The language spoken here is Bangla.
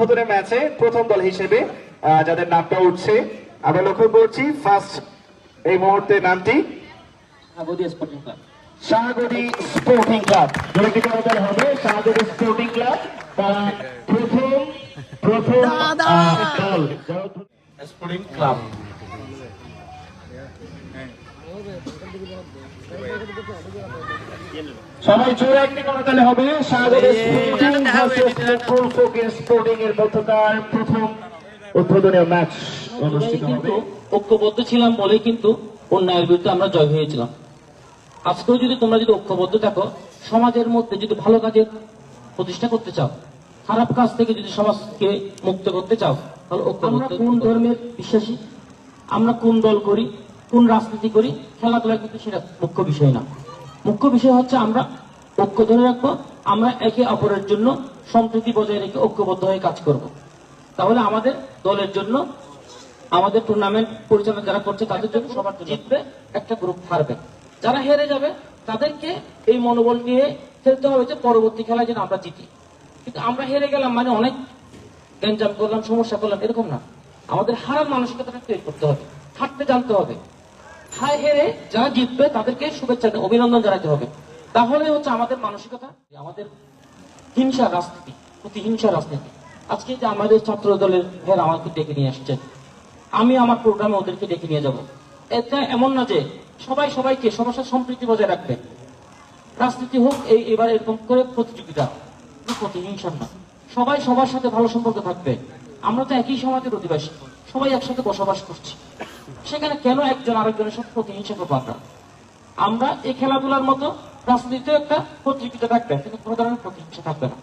উদ্বোধনী ম্যাচে প্রথম দল হিসেবে যাদের নামটা উঠছে আমরা লক্ষ্য করছি ফার্স্ট এই মুহূর্তে নামটি স্বাগতি স্পোর্টিং ক্লাব শাহগদি স্পোর্টিং ক্লাব দুটি দল হবে? শাহগদি স্পোর্টিং ক্লাব তারা প্রথম প্রথম দল। স্পোর্টিং ক্লাব সবাই হবে। স্পোর্টিং এর মধ্যকার প্রথম উদ্বোধনী ম্যাচ অনুষ্ঠিত হবে। ঐক্যবদ্ধ ছিলাম বলে কিন্তু অন্যায়ের বিরুদ্ধে আমরা জয় হয়েছিলাম। আজকেও যদি তোমরা যদি ঐক্যবদ্ধ থাকো সমাজের মধ্যে যদি ভালো কাজের প্রতিষ্ঠা করতে চাও খারাপ কাজ থেকে যদি সমাজকে মুক্ত করতে চাও তাহলে আমরা কোন ধর্মের বিশ্বাসী? আমরা কোন দল করি? কোন রাজনীতি করি খেলাধুলা কিন্তু সেটা মুখ্য বিষয় না। মুখ্য বিষয় হচ্ছে আমরা ঐক্য ধরে রাখব, আমরা একে অপরের জন্য সম্প্রীতি বজায় রেখে ঐক্যবদ্ধ হয়ে কাজ করব। তাহলে আমাদের দলের জন্য, আমাদের টুর্নামেন্ট পরিচালনা যারা করছে তাদের জন্য সবার জিতবে, একটা গ্রুপ হারবে। যারা হেরে যাবে, তাদেরকে এই মনোবল নিয়ে খেলতে হবে যে পরবর্তী খেলায় যেন আমরা জিতি। কিন্তু আমরা হেরে গেলাম মানে অনেক গ্যাঞ্জাম করলাম, সমস্যা করলাম, এরকম না। আমাদের হারার মানসিকতাটা তৈরি করতে হবে, হারতে জানতে হবে। হায় হেরে যারা জিতবে তাদেরকে শুভেচ্ছা অভিনন্দন জানাতে হবে। তাহলে হচ্ছে আমাদের মানসিকতা, আমাদের হিংসা রাজনীতি প্রতিহিংসা রাজনীতি। আজকে যে আমাদের ছাত্র দলের ভাইয়েরা আমাকে ডেকে নিয়ে আসছে। আমি আমার প্রোগ্রামে ওদেরকে ডেকে নিয়ে যাব। এটা এমন না যে সবাই সবাইকে সাথে সম্প্রীতি বজায় রাখবে। রাজনীতি হোক, এই এবার এরকম করে প্রতিযোগিতা প্রতিহিংসার না। সবাই সবার সাথে ভালো সম্পর্ক থাকবে। আমরা তো একই সমাজের অধিবাসী। সবাই একসাথে বসবাস করছি। সেখানে কেন একজন আরেকজনের সাথে প্রতিহিংসা করব আমরা? আমরা এই খেলাধুলার মতো রাজনীতিতে একটা প্রতিযোগিতা থাকবে, কিন্তু কোনো ধরনের প্রতিহিংসা থাকবে না।